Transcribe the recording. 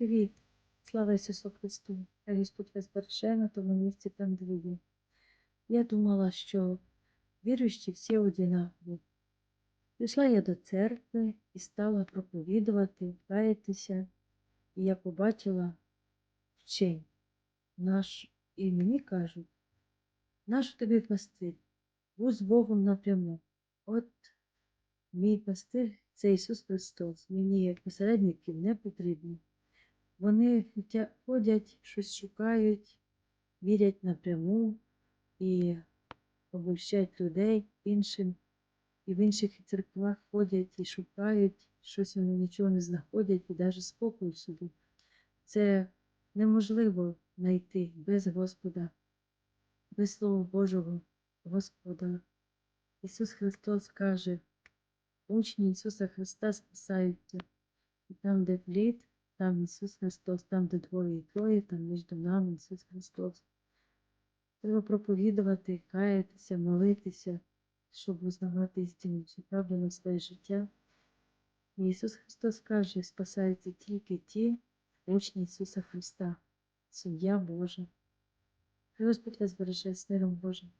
Привіт! Слава Ісусу Христу! Я Господь вас на тому місці там, де. Я думала, що віруючі всі одинакові. Прийшла я до церкви і стала проповідувати, каятися, і я побачила вчень наш, і мені кажуть, наш тобі пастир, будь з Богом напряму. От мій пастир це Ісус Христос. Мені як посередників не потрібно. Вони ходять, щось шукають, вірять напряму і обольщають людей іншим. І в інших церквах ходять і шукають, щось вони нічого не знаходять і навіть спокою собі. Це неможливо знайти без Господа, без Слова Божого Господа. Ісус Христос каже, учні Ісуса Христа спасаються. І там, де плід, там Ісус Христос, там, де двоє і троє, там між нами Ісус Христос. Треба проповідувати, каятися, молитися, щоб узнавати істину, чи правду на своє життя. І Ісус Христос каже, спасаються тільки ті учні Ісуса Христа, суддя Божа. Господь вас береже з миром Божим.